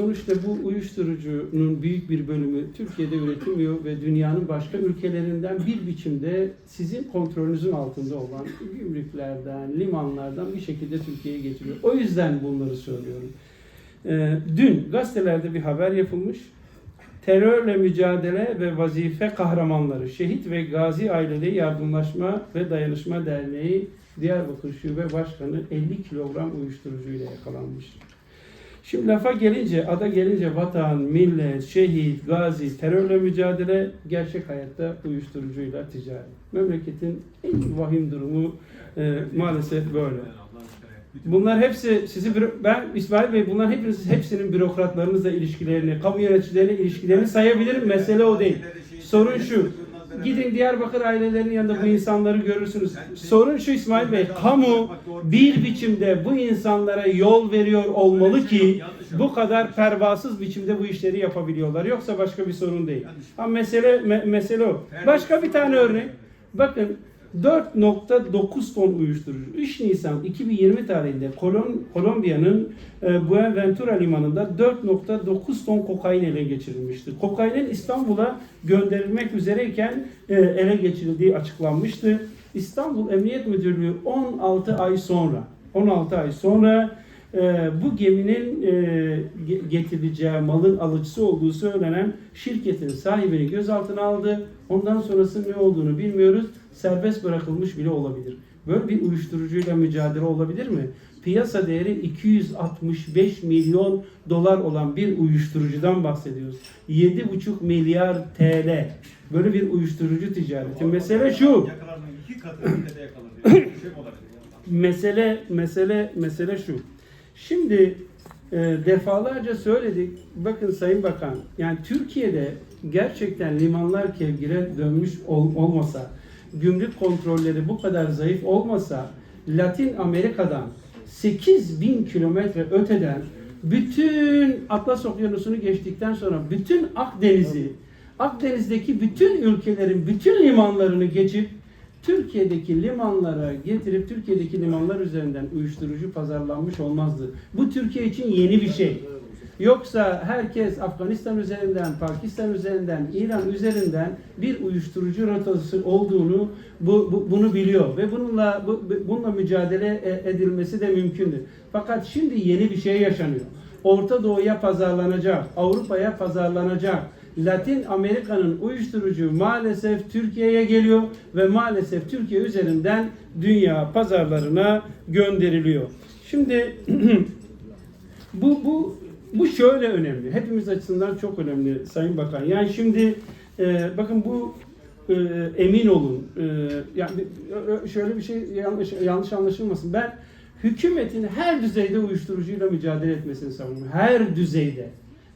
Sonuçta bu uyuşturucunun büyük bir bölümü Türkiye'de üretilmiyor ve dünyanın başka ülkelerinden bir biçimde sizin kontrolünüzün altında olan gümrüklerden, limanlardan bir şekilde Türkiye'ye getiriyor. O yüzden bunları söylüyorum. Ee, dün gazetelerde bir haber yapılmış. Terörle mücadele ve vazife kahramanları, şehit ve gazi aileleri yardımlaşma ve dayanışma derneği Diyarbakır Şube Başkanı 50 kilogram uyuşturucuyla yakalanmış. Şimdi lafa gelince, ada gelince vatan, millet, şehit, gazi, terörle mücadele, gerçek hayatta uyuşturucuyla ticaret. Memleketin en vahim durumu e, maalesef böyle. Bunlar hepsi sizi ben İsmail Bey bunlar hepiniz hepsinin bürokratlarınızla ilişkilerini, kamu yöneticileriyle ilişkilerini sayabilirim. Mesele o değil. Sorun şu. Gidin Diyarbakır ailelerinin yanında bu insanları görürsünüz. Sorun şu İsmail Bey. Kamu bir biçimde bu insanlara yol veriyor olmalı ki bu kadar pervasız biçimde bu işleri yapabiliyorlar. Yoksa başka bir sorun değil. Ha mesele me- mesele o. Başka bir tane örnek. Bakın 4.9 ton uyuşturucu. 3 Nisan 2020 tarihinde Kolon, Kolombiya'nın e, Buenaventura limanında 4.9 ton kokain ele geçirilmişti. Kokainin İstanbul'a gönderilmek üzereyken e, ele geçirildiği açıklanmıştı. İstanbul Emniyet Müdürlüğü 16 ay sonra 16 ay sonra e, bu geminin e, ge- getirileceği malın alıcısı olduğu söylenen şirketin sahibini gözaltına aldı. Ondan sonrası ne olduğunu bilmiyoruz. Serbest bırakılmış bile olabilir. Böyle bir uyuşturucuyla mücadele olabilir mi? Piyasa değeri 265 milyon dolar olan bir uyuşturucudan bahsediyoruz. 7,5 milyar TL. Böyle bir uyuşturucu ticareti. Mesele şu. Şey? Mesele mesele mesele şu. Şimdi e, defalarca söyledik. Bakın Sayın Bakan, yani Türkiye'de gerçekten limanlar kevgire dönmüş ol- olmasa, gümrük kontrolleri bu kadar zayıf olmasa, Latin Amerika'dan 8 bin kilometre öteden bütün Atlas Okyanusu'nu geçtikten sonra bütün Akdeniz'i, Akdeniz'deki bütün ülkelerin bütün limanlarını geçip Türkiye'deki limanlara getirip Türkiye'deki limanlar üzerinden uyuşturucu pazarlanmış olmazdı. Bu Türkiye için yeni bir şey. Yoksa herkes Afganistan üzerinden, Pakistan üzerinden, İran üzerinden bir uyuşturucu rotası olduğunu bu, bu- bunu biliyor ve bununla bu, bununla mücadele e- edilmesi de mümkündür. Fakat şimdi yeni bir şey yaşanıyor. Orta Doğu'ya pazarlanacak, Avrupa'ya pazarlanacak. Latin Amerika'nın uyuşturucu maalesef Türkiye'ye geliyor ve maalesef Türkiye üzerinden dünya pazarlarına gönderiliyor. Şimdi bu bu bu şöyle önemli. Hepimiz açısından çok önemli Sayın Bakan. Yani şimdi e, bakın bu e, emin olun. E, yani şöyle bir şey yanlış yanlış anlaşılmasın. Ben hükümetin her düzeyde uyuşturucuyla mücadele etmesini savunuyorum. Her düzeyde.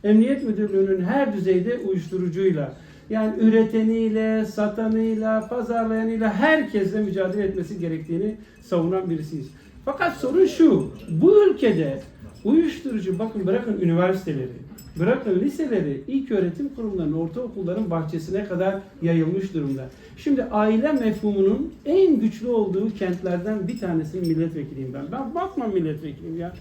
Emniyet Müdürlüğü'nün her düzeyde uyuşturucuyla yani üreteniyle, satanıyla, pazarlayanıyla herkesle mücadele etmesi gerektiğini savunan birisiyiz. Fakat sorun şu, bu ülkede uyuşturucu bakın bırakın üniversiteleri, bırakın liseleri, ilk öğretim kurumlarının, ortaokulların bahçesine kadar yayılmış durumda. Şimdi aile mefhumunun en güçlü olduğu kentlerden bir tanesinin milletvekiliyim ben. Ben Batman milletvekiliyim ya.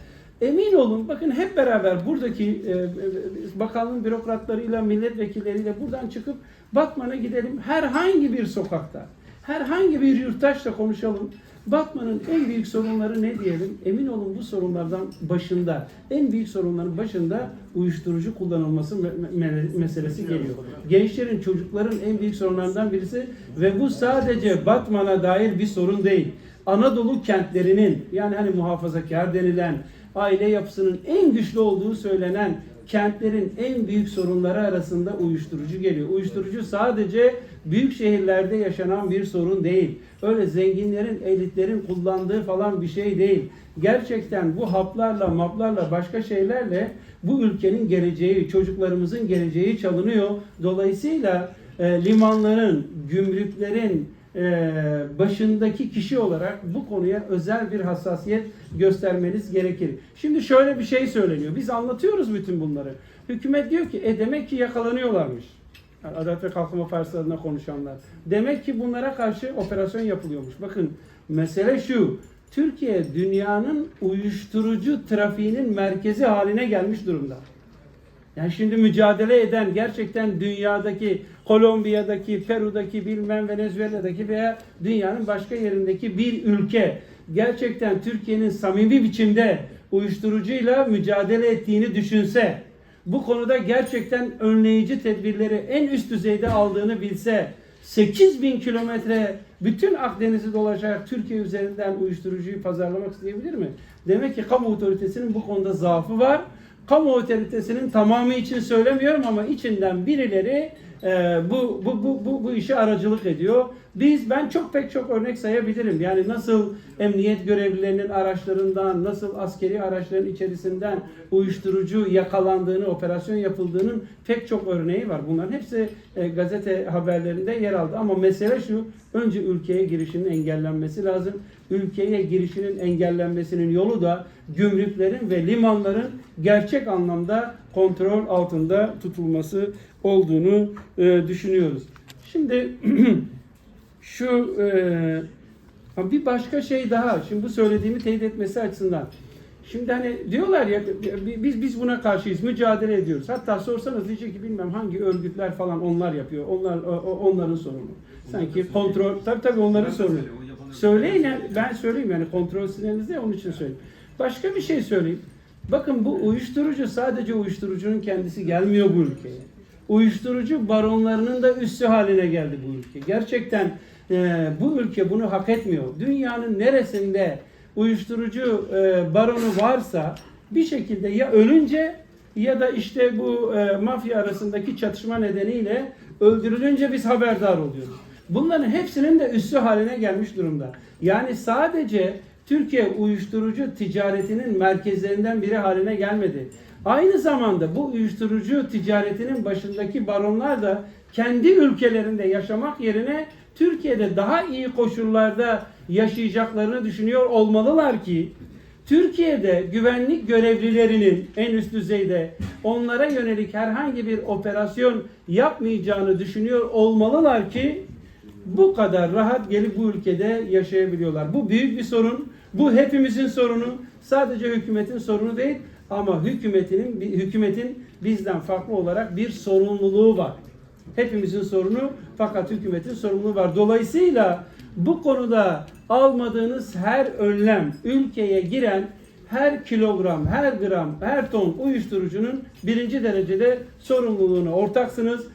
Emin olun bakın hep beraber buradaki e, e, bakanlığın bürokratlarıyla, milletvekilleriyle buradan çıkıp Batman'a gidelim. Herhangi bir sokakta, herhangi bir yurttaşla konuşalım. Batman'ın en büyük sorunları ne diyelim? Emin olun bu sorunlardan başında, en büyük sorunların başında uyuşturucu kullanılması me- me- meselesi geliyor. Gençlerin, çocukların en büyük sorunlarından birisi ve bu sadece Batman'a dair bir sorun değil. Anadolu kentlerinin yani hani muhafazakar denilen aile yapısının en güçlü olduğu söylenen kentlerin en büyük sorunları arasında uyuşturucu geliyor. Uyuşturucu sadece büyük şehirlerde yaşanan bir sorun değil. Öyle zenginlerin, elitlerin kullandığı falan bir şey değil. Gerçekten bu haplarla, maplarla, başka şeylerle bu ülkenin geleceği, çocuklarımızın geleceği çalınıyor. Dolayısıyla e, limanların, gümrüklerin, başındaki kişi olarak bu konuya özel bir hassasiyet göstermeniz gerekir. Şimdi şöyle bir şey söyleniyor. Biz anlatıyoruz bütün bunları. Hükümet diyor ki e demek ki yakalanıyorlarmış. Yani Adalet ve Kalkınma Partisi adına konuşanlar. Demek ki bunlara karşı operasyon yapılıyormuş. Bakın mesele şu. Türkiye dünyanın uyuşturucu trafiğinin merkezi haline gelmiş durumda. Yani şimdi mücadele eden gerçekten dünyadaki, Kolombiya'daki, Peru'daki, bilmem Venezuela'daki veya dünyanın başka yerindeki bir ülke gerçekten Türkiye'nin samimi biçimde uyuşturucuyla mücadele ettiğini düşünse, bu konuda gerçekten önleyici tedbirleri en üst düzeyde aldığını bilse, 8 bin kilometre bütün Akdeniz'i dolaşarak Türkiye üzerinden uyuşturucuyu pazarlamak isteyebilir mi? Demek ki kamu otoritesinin bu konuda zaafı var. Kamu otoritesinin tamamı için söylemiyorum ama içinden birileri e, bu, bu, bu, bu, bu işe aracılık ediyor. Biz ben çok pek çok örnek sayabilirim. Yani nasıl emniyet görevlilerinin araçlarından, nasıl askeri araçların içerisinden uyuşturucu yakalandığını, operasyon yapıldığının pek çok örneği var. Bunların hepsi e, gazete haberlerinde yer aldı. Ama mesele şu, önce ülkeye girişinin engellenmesi lazım. Ülkeye girişinin engellenmesinin yolu da gümrüklerin ve limanların gerçek anlamda kontrol altında tutulması olduğunu e, düşünüyoruz. Şimdi şu e, bir başka şey daha. Şimdi bu söylediğimi teyit etmesi açısından. Şimdi hani diyorlar ya biz biz buna karşıyız, mücadele ediyoruz. Hatta sorsanız diyecek ki bilmem hangi örgütler falan onlar yapıyor. Onlar onların sorunu. Sanki kontrol tabii tabii onların sorunu. Söyleyin ben söyleyeyim yani kontrol sizin elinizde onun için söyleyeyim. Başka bir şey söyleyeyim. Bakın bu uyuşturucu sadece uyuşturucunun kendisi gelmiyor bu ülkeye. Uyuşturucu baronlarının da üssü haline geldi bu ülke. Gerçekten e, bu ülke bunu hak etmiyor. Dünyanın neresinde uyuşturucu e, baronu varsa bir şekilde ya ölünce ya da işte bu e, mafya arasındaki çatışma nedeniyle öldürülünce biz haberdar oluyoruz. Bunların hepsinin de üssü haline gelmiş durumda. Yani sadece Türkiye uyuşturucu ticaretinin merkezlerinden biri haline gelmedi. Aynı zamanda bu uyuşturucu ticaretinin başındaki baronlar da kendi ülkelerinde yaşamak yerine Türkiye'de daha iyi koşullarda yaşayacaklarını düşünüyor olmalılar ki Türkiye'de güvenlik görevlilerinin en üst düzeyde onlara yönelik herhangi bir operasyon yapmayacağını düşünüyor olmalılar ki bu kadar rahat gelip bu ülkede yaşayabiliyorlar. Bu büyük bir sorun. Bu hepimizin sorunu. Sadece hükümetin sorunu değil ama hükümetinin hükümetin bizden farklı olarak bir sorumluluğu var. Hepimizin sorunu fakat hükümetin sorumluluğu var. Dolayısıyla bu konuda almadığınız her önlem ülkeye giren her kilogram, her gram, her ton uyuşturucunun birinci derecede sorumluluğuna ortaksınız.